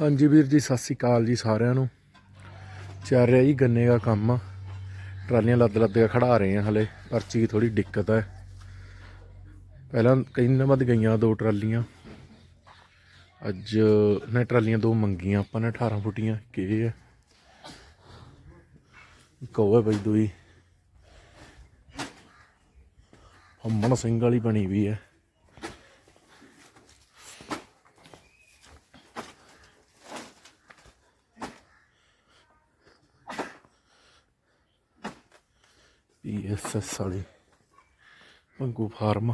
ਹਾਂਜੀ ਵੀਰ ਜੀ, ਸਤਿ ਸ੍ਰੀ ਅਕਾਲ ਜੀ ਸਾਰਿਆਂ ਨੂੰ। ਚੱਲ ਰਿਹਾ ਜੀ ਗੰਨੇ ਦਾ ਕੰਮ। ਆ ਟਰਾਲੀਆਂ ਲੱਦ ਲੱਦ ਕੇ ਖੜਾ ਰਹੇ ਆ ਹਲੇ, ਪਰਚੀ ਦੀ ਥੋੜੀ ਦਿੱਕਤ ਹੈ। ਪਹਿਲਾਂ ਕਈ ਦਿਨਾਂ ਬਾਅਦ ਗਈਆਂ ਦੋ ਟਰਾਲੀਆਂ। ਅੱਜ ਨੇ ਟਰਾਲੀਆਂ ਦੋ ਮੰਗੀਆਂ, ਆਪਾਂ ਨੇ 18 ਫੁੱਟੀਆਂ ਕਿ ਇਹ ਹੈ। ਕੋਵੇ ਬਈ, ਦੋਈ। ਹਮਣ ਸਿੰਘ ਵਾਲੀ ਬਣੀ ਵੀ ਹੈ। ਪੀਐਸਐਸ ਵਾਲੀ ਮੰਗੂ ਫਾਰਮ।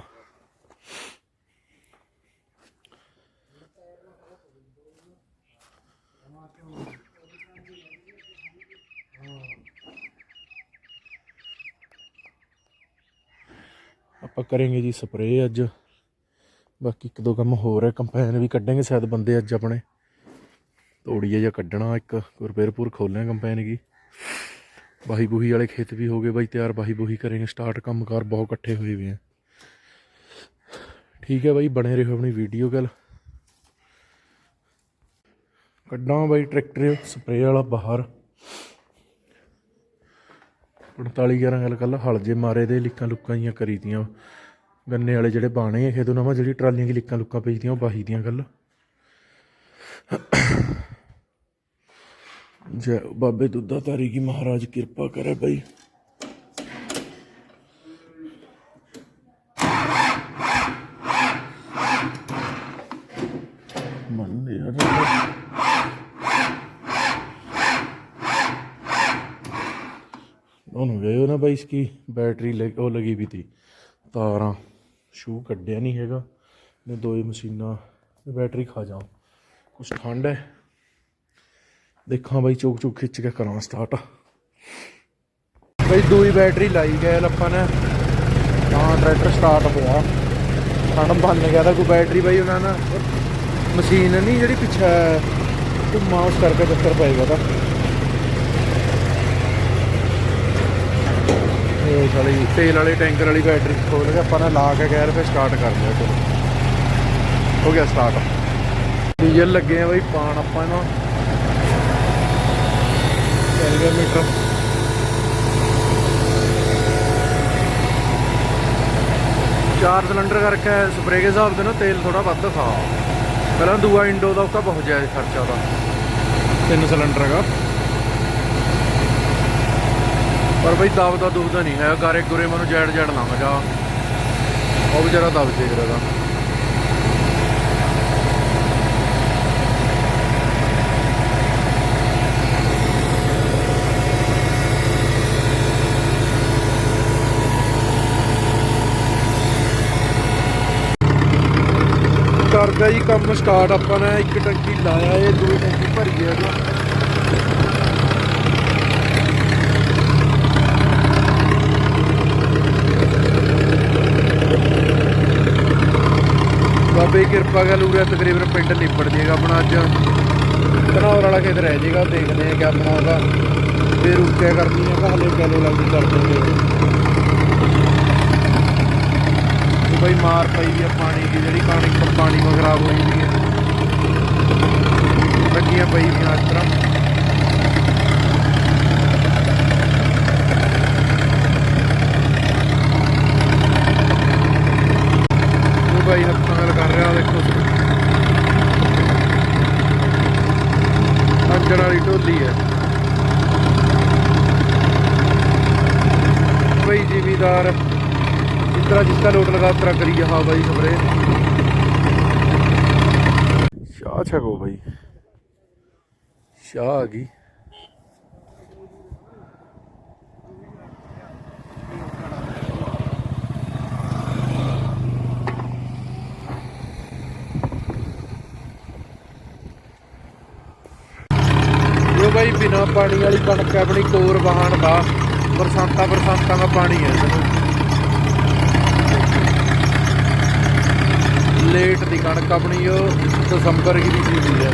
ਆਪਾਂ ਕਰਾਂਗੇ ਜੀ ਸਪਰੇਅ ਅੱਜ। ਬਾਕੀ ਇੱਕ ਦੋ ਕੰਮ ਹੋਰ ਹੈ। ਕੰਪੈਨ ਵੀ ਕੱਢਾਂਗੇ ਸ਼ਾਇਦ ਬੰਦੇ ਅੱਜ ਆਪਣੇ। ਤੋੜੀਏ ਜਾਂ ਕੱਢਣਾ ਇੱਕ। ਰਿਪੇਅਰਪੁਰ ਖੋਲਣਾ ਕੰਪੈਨ ਕੀ। ਬਾਹੀ ਬੂਹੀ ਵਾਲੇ ਖੇਤ ਵੀ ਹੋ ਗਏ ਬਾਈ, ਤਿਆਰ ਬਾਹੀ ਬੂਹੀ ਕਰਾਂਗੇ ਸਟਾਰਟ ਕੰਮਕਾਰ ਬਹੁਤ ਇਕੱਠੇ ਹੋਏ ਵੀ ਆ। ਠੀਕ ਹੈ ਬਾਈ, ਬਣੇ ਰਹੋ ਆਪਣੀ ਵੀਡੀਓ ਗੱਲ। ਕੱਢਾਂ ਬਾਈ ਟਰੈਕਟਰ ਸਪਰੇਅ ਵਾਲਾ ਬਾਹਰ। 45 11 ਗੱਲ ਕੱਲ ਹਲ ਜੇ ਮਾਰੇ ਦੇ, ਲਿੱਕਾਂ ਲੁੱਕਾਂ ਜੀਆਂ ਕਰੀ ਦੀਆਂ ਗੰਨੇ ਵਾਲੇ ਜਿਹੜੇ ਬਾਣੇ ਆ ਖੇਤੋਂ ਨਵਾਂ ਜਿਹੜੀ ਟਰਾਲੀਆਂ ਦੀ ਲਿੱਕਾਂ ਲੁੱਕਾਂ ਪਈਦੀਆਂ ਉਹ ਬਾਹੀ ਦੀਆਂ ਗੱਲ। ਜੈ ਬਾਬੇ ਦੁੱਧਾ ਤਾਰੀ ਕੀ ਮਹਾਰਾਜ ਕਿਰਪਾ ਕਰੇ ਭਾਈ ਮੰਨ ਯਾਰ ਉਹਨੂੰ ਗਏ ਨਾ ਬਾਈ ਇਸकी ਬੈਟਰੀ ਲੱਗ ਉਹ ਲਗੀ ਵੀ ਤੀ ਤਾਰਾਂ ਸ਼ੂ ਕੱਢਿਆ ਨਹੀਂ ਹੈਗਾ ਨੇ ਦੋ ਹੀ ਮਸ਼ੀਨਾਂ ਇਹ ਬੈਟਰੀ ਖਾ ਜਾਉ ਕੁਛ ਠੰਡ ਹੈ ਦੇਖਾਂ ਬਾਈ ਚੁੱਕ ਚੁੱਕ ਖਿੱਚ ਕੇ ਕਰਾਂ ਸਟਾਰਟ ਬਈ ਦੂਈ ਬੈਟਰੀ ਲਾਈ ਗਏ ਆਪਾਂ ਨੇ। ਤਾਂ ਟਰੈਕਟਰ ਸਟਾਰਟ ਹੋਇਆ। ਠੰਡ ਬੰਨ ਗਿਆ ਤਾਂ ਕੋਈ ਬੈਟਰੀ ਬਾਈ ਉਹਨਾਂ ਨੇ ਮਸ਼ੀਨ ਨਹੀਂ ਜਿਹੜੀ ਪਿੱਛੇ ਧੁੰਮਾ ਉਸ ਕਰਕੇ ਚੱਕਰ ਪਏਗਾ ਤਾਂ। ਇਹ ਸਾਲੀ ਤੇਲ ਵਾਲੀ ਟੈਂਕਰ ਵਾਲੀ ਬੈਟਰੀ ਖੋਲ ਕੇ ਆਪਾਂ ਨੇ ਲਾ ਕੇ ਗੈਰ ਫੇ ਸਟਾਰਟ ਕਰ ਲਿਆ ਚਲੋ। ਹੋ ਗਿਆ ਸਟਾਰਟ ਡੀਜ਼ਲ ਲੱਗੇ ਆ ਬਾਈ ਪਾਣ ਆਪਾਂ ਨਾ। ਚੱਲ ਗਿਆ ਮੀਟਰ। ਚਾਰ ਸਿਲੰਡਰ ਕਰਕੇ ਸਪਰੇ ਦੇ ਹਿਸਾਬ ਤੇ ਨਾ ਤੇਲ ਥੋੜਾ ਵੱਧ ਖਾ। ਪਹਿਲਾਂ ਦੂਆ ਇੰਡੋ ਦਾ ਉਹਦਾ ਬਹੁਤ ਜ਼ਿਆਦਾ ਖਰਚਾ ਉਹਦਾ। ਤਿੰਨ ਸਿਲੰਡਰ ਹੈਗਾ। ਪਰ ਬਈ ਦਬਦਾ ਦੁਬਦਾ ਨਹੀਂ ਹੈ। ਗਾਰੇ ਗੁਰੇ ਮੈਨੂੰ ਜੈੜ ਜੈੜ ਲੰਘ ਜਾ ਉਹ ਵਿਚਾਰਾ ਦਬ ਜੇ ਜਰਾ ਕਰਦਾ ਜੀ, ਕੰਮ ਸਟਾਰਟ ਆਪਾਂ ਨੇ ਇੱਕ ਟੰਕੀ ਲਾਇਆ ਇਹ ਦੂਜੀ ਟੰਕੀ ਭਰੀ ਹੈ ਇਹਦਾ ਬਾਬੇ ਕਿਰਪਾ ਗੱਲ ਉਰੇ ਤਕਰੀਬਨ ਪਿੰਡ ਨਿਪੜ ਜੇਗਾ ਆਪਣਾ ਅੱਜ। ਧਨੌਰ ਵਾਲਾ ਖੇਤ ਰਹਿ ਜੇਗਾ ਦੇਖਦੇ ਆ ਆਪਣਾ ਉਹਦਾ ਫਿਰ ਉੱਤੇ ਕਰਨੀ ਹੈ ਹਲੇ ਕਿਲੋ ਲੱਗਦੀ ਕਰ ਦਿੰਦੇ ਬਈ ਮਾਰ ਪਈ ਹੈ ਪਾਣੀ ਦੀ, ਜਿਹੜੀ ਪਾਣੀ ਪਾਣੀ ਕੋ ਖਰਾਬ ਹੋਈ ਵੀ ਹੈ ਲੱਗੀਆਂ ਪਈ ਦੀਆਂ ਇਸ ਤਰ੍ਹਾਂ। ਉਹ ਬਾਈ ਹੱਥਾਂ ਨਾਲ ਕਰ ਰਿਹਾ, ਦੇਖੋ ਅੰਜਣ ਵਾਲੀ ਢੋਲੀ ਹੈ ਬਈ ਜ਼ਿਮੀਦਾਰ ਜਿਸ ਤਰ੍ਹਾਂ ਜਿਸ ਤਰ੍ਹਾਂ ਲੋਟ ਲਗਾ ਉਸ ਤਰ੍ਹਾਂ ਕਰੀ ਹਾਂ ਬਾਈ ਸਪਰੇ ਸ਼ਾਹ ਛਕੋ ਬਾਈ ਸ਼ਾਹ ਬਾਈ, ਬਿਨਾ ਪਾਣੀ ਵਾਲੀ ਕਣਕ ਆਪਣੀ, ਕੋਰ ਵਾਹਣ ਦਾ। ਬਰਸਾਤਾਂ ਬਰਸਾਤਾਂ ਦਾ ਪਾਣੀ ਹੈ। ਇਹਨੂੰ ਲੇਟ ਦੀ ਕਣਕ ਆਪਣੀ ਉਹ ਦਸੰਬਰ ਹੀ ਦੀ ਸੀ ਹੈ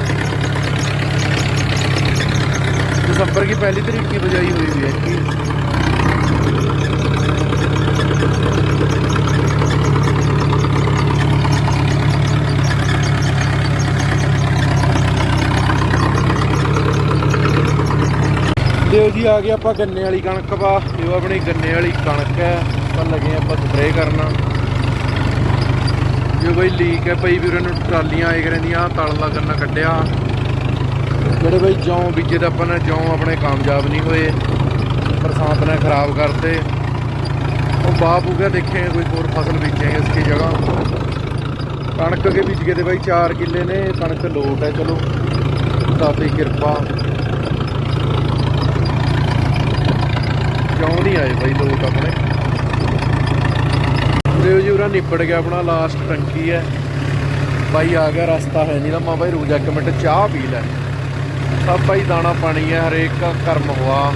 ਦਸੰਬਰ ਕੀ ਪਹਿਲੀ ਤਰੀਕ ਕੀ ਬਜਾਈ ਹੋਈ ਹੋਈ ਹੈ ਕਿ ਜੀ ਆ ਗਿਆ ਆਪਾਂ ਗੰਨੇ ਵਾਲੀ ਕਣਕ ਵਾ। ਇਹ ਆਪਣੀ ਗੰਨੇ ਵਾਲੀ ਕਣਕ ਹੈ। ਪਰ ਲੱਗੇ ਆਪਾਂ ਸਪਰੇਅ ਕਰਨਾ। ਜੋ ਬਈ ਲੀਕ ਹੈ ਪਈ ਉਹਨਾਂ ਨੂੰ ਟਰਾਲੀਆਂ ਆਏ ਰਹਿੰਦੀਆਂ ਤਲ ਲਾ ਗੰਨਾ ਕੱਢਿਆ। ਜਿਹੜੇ ਬਈ ਜੌਂ ਬੀਜੇ ਤਾਂ ਆਪਾਂ ਨੇ, ਜੌਂ ਆਪਣੇ ਕਾਮਯਾਬ ਨਹੀਂ ਹੋਏ, ਬਰਸਾਤ ਨੇ ਖਰਾਬ ਕਰਤੇ। ਉਹ ਬਾਪ ਹੋ ਗਿਆ, ਦੇਖੇ ਕੋਈ ਹੋਰ ਫਸਲ ਬੀਜेंगे ਇਸकी ਜਗ੍ਹਾ। ਕਣਕ ਕੇ ਬੀਜ ਗਏ ਤੇ ਬਾਈ 4 ਕਿੱਲੇ ਨੇ, ਕਣਕ ਲੋਟ ਹੈ, ਚਲੋ। ਦਾਤੇ ਕਿਰਪਾ। ਕਿਉਂ ਨਹੀਂ ਆਏ ਬਾਈ ਲੋਟ ਆਪਣੇ। ਦੇਵ ਜੀ ਗਿਆ ਆਪਣਾ ਲਾਸਟ ਟੰਕੀ ਹੈ। ਬਾਈ ਆ ਗਿਆ, ਰਸਤਾ ਹੈ ਨਹੀਂ ਤਾਂ ਮਾਂ ਬਾਈ ਰੂਜਾ ਇੱਕ ਮਿੰਟ, ਚਾਹ ਪੀ ਲੈ। ਸਭ ਬਾਈ ਦਾਣਾ ਪਾਣੀ ਹੈ, ਹਰੇਕ ਦਾ ਕਰਮ ਹੋਆ।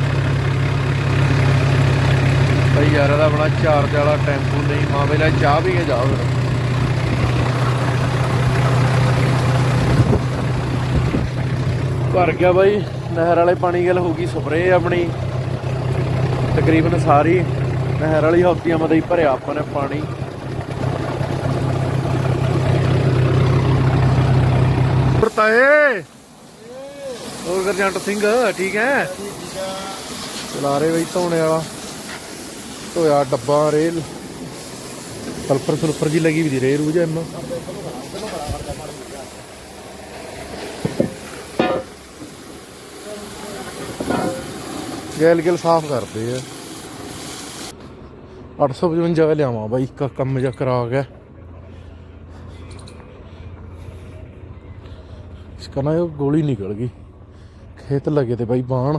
ਬਾਈ ਯਾਰ, ਇਹਦਾ ਬਣਾ ਚਾਰਜ ਵਾਲਾ ਟੈਂਪੂ ਨਹੀਂ, ਮਾਂ ਬਾਈ ਚਾਹ ਪੀ ਕੇ ਜਾਓ ਫਿਰ। ਭਰ ਗਿਆ ਬਾਈ, ਨਹਿਰ ਵਾਲੇ ਪਾਣੀ ਗੱਲ ਹੋ ਗਈ ਸਪਰੇਅ ਆਪਣੀ। ਤਕਰੀਬਨ ਸਾਰੀ ਨਹਿਰ ਵਾਲੀ ਹੌਤੀਆਂ ਮਦੇ ਭਰਿਆ ਆਪਾਂ ਨੇ ਪਾਣੀ। ਪ੍ਰਤਾਏ ਹੋਰ ਗਰਜੰਟ ਸਿੰਘ, ਠੀਕ ਹੈ? ਚਲਾ ਰਹੇ ਬਈ ਧੋਣੇ ਵਾਲਾ। ਧੋਇਆ ਡੱਬਾ, ਰੇਲ। ਸਲਫਰ ਸੁਲਫਰ ਜੀ ਲੱਗੀ ਵੀ ਦੀ ਰੇ ਰੂਜ ਇੰਨਾ ਗੈਲ ਗੈਲ ਸਾਫ਼ ਕਰਦੇ ਆ। 855 ਲਿਆਵਾਂ ਬਾਈ, ਇੱਕ ਕੰਮ ਜਿਹਾ ਕਰਾ ਗਿਆ ਕਹਿੰਦਾ ਇਹ ਗੋਲੀ ਨਿਕਲ ਗਈ। ਖੇਤ ਲੱਗੇ ਤੇ ਬਾਈ ਬਾਣ।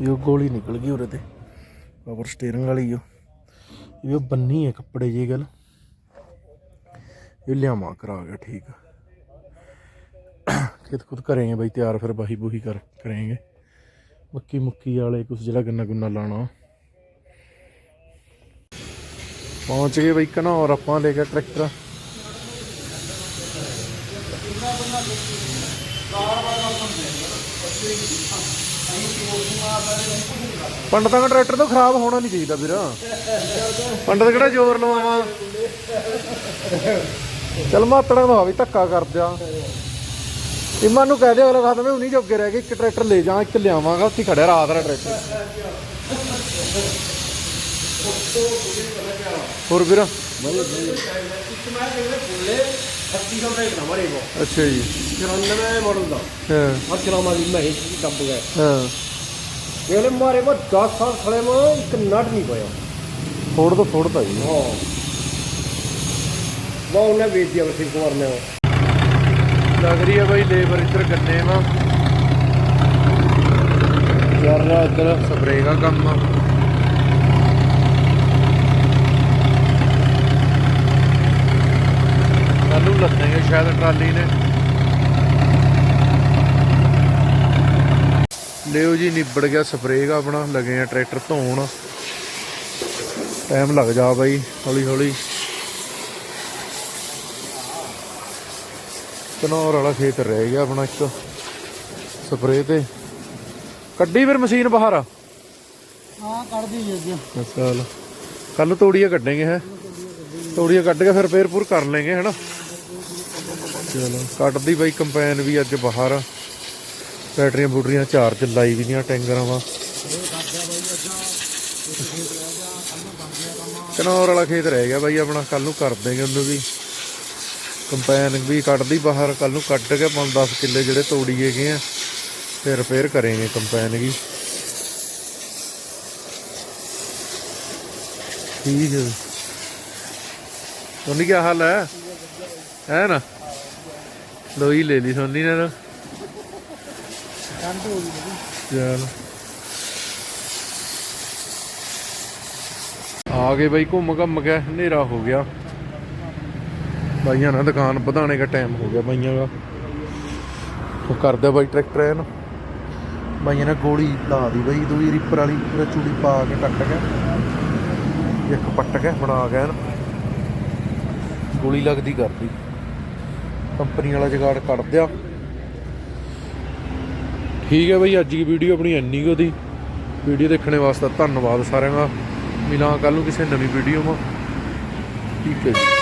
ਇਹ ਗੋਲੀ ਨਿਕਲ ਗਈ ਉਰੇ ਤੇ। ਪਾਵਰ ਸਟੀering ਵਾਲੀ ਉਹ। ਇਹ ਬੰਨੀ ਹੈ ਕੱਪੜੇ ਜੀ ਗੱਲ। ਇਹ ਲਿਆਵਾ ਕਰਾ ਗਿਆ, ਠੀਕ। ਖੇਤ ਖੁਦ ਕਰੇਗੇ ਬਾਈ, ਤਿਆਰ ਫਿਰ ਬਾਹੀ ਬੂਹੀ ਕਰ, ਕਰੇਗੇ। ਮੱਕੀ ਮੁੱਕੀ ਵਾਲੇ ਕੁਝ ਜਿਹੜਾ ਗੰਨਾ ਗੁੰਨਾ ਲਾਣਾ ਪਹੁੰਚ ਗਏ ਬਈ ਘਨੌਰ, ਆਪਾਂ ਲੈ ਕੇ ਟਰੈਕਟਰ। ਪੰਡਤਾਂ ਦਾ ਟਰੈਕਟਰ ਤਾਂ ਖਰਾਬ ਹੋਣਾ ਨਹੀਂ ਚਾਹੀਦਾ ਵੀਰ। ਪੰਡਤ ਕਿਹੜਾ ਜ਼ੋਰ ਲਵਾਵਾਂ ਚਲ ਮਾਤੜਾ ਦਾ ਵੀ ਧੱਕਾ ਕਰ ਦਿਆ। ਇਮਾਨ ਨੂੰ ਕਹਿ ਦੇ ਅਗਲਾ ਖਾਤਾ ਮੈਂ ਉਨੀ ਜੋਗੇ ਰਹਿ ਗਏ, ਇੱਕ ਟਰੈਕਟਰ ਲੈ ਜਾ, ਇੱਕ ਲਿਆਵਾਂਗਾ, ਉੱਥੇ ਖੜਿਆ ਰਾਤ ਦਾ ਟਰੈਕਟਰ। ਹੋਰ ਵੀਰ। ਅੱਛਾ ਜੀ। 94 ਮਾਡਲ ਦਾ। ਹਾਂ। ਆ ਚਲਾਵਾ ਦੀ ਮੈਂ ਹੀ ਦੱਬ ਗਿਆ ਹਾਂ। ਇਹਨੇ ਮਾਰੇ ਮਾ 10 ਸਾਲ ਖੜੇ ਮਾ ਇੱਕ ਨਟ ਨਹੀਂ ਪਿਆ ਫੋੜ ਤਾਂ ਫੋੜਦਾ ਜੀ। ਹਾਂ। ਵਾ ਉਹਨੇ ਵੇਚ ਦਿਆ ਵਸਿਰ ਕੁਮਾਰ ਨੇ। ਲੱਗ ਰਹੀ ਹੈ ਬਾਈ ਲੇਬਰ ਇੱਧਰ ਗੰਨੇ ਵਾ। ਰਿਹਾ ਇੱਧਰ ਸਪਰੇਅ ਦਾ ਕੰਮ ਆ। ਨੂੰ ਲੱਦੇਗੇ ਸ਼ਾਇਦ ਟਰਾਲੀ ਨੇ ਲਿਓ ਜੀ ਨਿਬੜ ਗਿਆ ਸਪਰੇਅ ਦਾ ਆਪਣਾ ਲੱਗੇ ਆ ਟਰੈਕਟਰ ਧੋਣ। ਟਾਈਮ ਲੱਗ ਜਾ ਬਾਈ ਹੌਲੀ ਹੌਲੀ ਕਨੌਰ ਵਾਲਾ ਖੇਤ ਰਹਿ ਗਿਆ ਆਪਣਾ ਇੱਕ ਸਪਰੇਅ ਤੇ। ਕੱਢੀ ਫਿਰ ਮਸ਼ੀਨ ਬਾਹਰ। ਹਾਂ ਕੱਢਦੀ ਜੀ ਚੱਲ ਕੱਲ ਤੋੜੀਆਂ ਕੱਢਾਂਗੇ ਹੈ। ਤੋੜੀਆਂ ਕੱਢ ਕੇ ਫਿਰ ਫੇਰ ਪੂਰ ਕਰ ਲੈਂਗੇ ਹਨਾ? ਚਲੋ, ਕੱਟਦੀ ਬਾਈ ਕੰਪੈਨ ਵੀ ਅੱਜ ਬਾਹਰ। ਬੈਟਰੀਆਂ ਬੂਟਰੀਆਂ ਚਾਰਜ ਲਾਈ ਵੀ ਦੀਆਂ ਟੈਂਗਰਾਂ ਵਾ। ਕਨੌਰ ਵਾਲਾ ਖੇਤ ਰਹਿ ਗਿਆ ਬਾਈ ਆਪਣਾ ਕੱਲ ਨੂੰ ਕਰ ਦੇਂਗੇ ਉਹਨੂੰ ਵੀ। ਕੰਪੈਨ ਵੀ ਕੱਢਦੀ ਬਾਹਰ ਕੱਲ ਨੂੰ ਕੱਢ ਕੇ 5-10 ਕਿੱਲੇ ਜਿਹੜੇ ਤੋੜੀਏ ਗਏ ਆ, ਫਿਰ ਰਿਪੇਅਰ ਕਰਾਂਗੇ ਕੰਪੈਨ ਵੀ। ਠੀਕ ਹੈ। ਸੋਨੀ ਕੀ ਹਾਲ ਹੈ? ਹੈ ਨਾ? ਲੋਈ ਲੈ ਲਈ ਸੋਨੀ ਨੇ ਹੋ ਗਈ ਚਲ। ਆ ਗਏ ਬਾਈ ਘੁੰਮ ਘੰਮ ਕੇ ਹਨੇਰਾ ਹੋ ਗਿਆ। ਬਾਈਆਂ ਨਾਲ ਦੁਕਾਨ ਵਧਾਣੇ ਦਾ ਟਾਈਮ ਹੋ ਗਿਆ ਬਾਈਆਂ ਦਾ। ਉਹ ਕਰਦਾ ਬਾਈ ਟਰੈਕਟਰ ਐਨ। ਬਾਈਆਂ ਨੇ ਗੋਲੀ ਲਾ ਦੀ ਬਾਈ ਦੂਈ ਰੀਪਰ ਵਾਲੀ ਪੂਰਾ ਚੂੜੀ ਪਾ ਕੇ ਕੱਟ ਕੇ ਇੱਕ ਪੱਟ ਕੇ ਬਣਾ ਗਿਆ ਨਾ ਗੋਲੀ ਲੱਗਦੀ ਕਰਦੀ। ਕੰਪਨੀ ਵਾਲਾ ਜਗਾੜ ਕੱਢ ਦਿਆ। ਠੀਕ ਹੈ ਬਈ, ਅੱਜ ਦੀ ਵੀਡੀਓ ਆਪਣੀ ਇੰਨੀ ਕੁ ਦੀ ਵੀਡੀਓ ਦੇਖਣ ਵਾਸਤੇ ਧੰਨਵਾਦ ਸਾਰਿਆਂ ਦਾ। ਮਿਲਾਂ ਕੱਲ ਨੂੰ ਕਿਸੇ ਨਵੀਂ ਵੀਡੀਓ ਮਾ ਠੀਕ ਹੈ ਜੀ।